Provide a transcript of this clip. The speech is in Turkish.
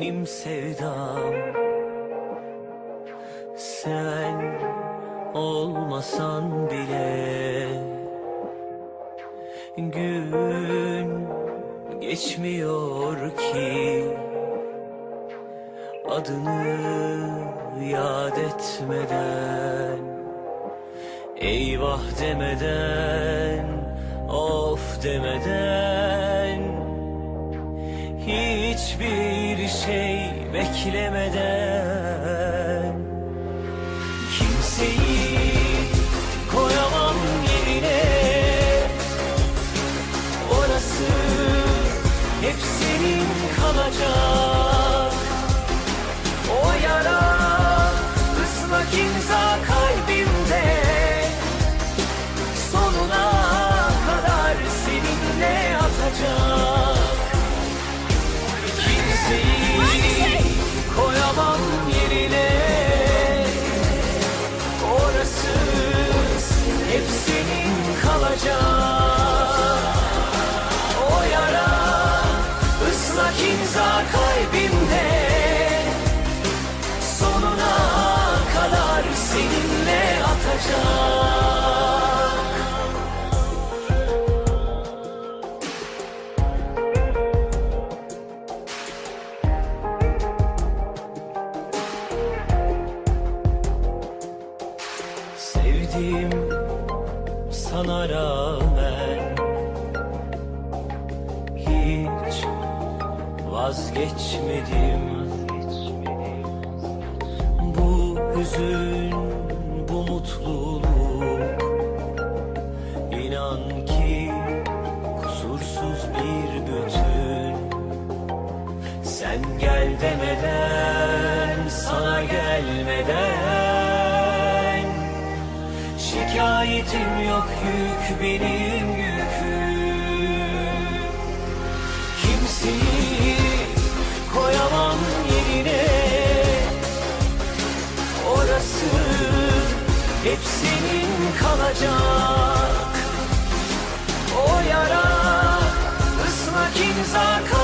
benim sevdam. Sen olmasan bile Gün geçmiyor ki. Adını yad etmeden Eyvah demeden Of demeden Hiçbir şey beklemeden Kimseyi koyamam yerine. Orası hep senin kalacak. O yara ıslak imza kalbimde. Sonuna kadar seninle atacak Sevdim sana Hiç vazgeçmedim. Bu hüzün, Sen gel demeden, sana gelmeden. Şikayetim yok yük benim yüküm. Kimseyi koyamam yerine. Orası hep senin kalacak. O yara ıslak imza kalbimde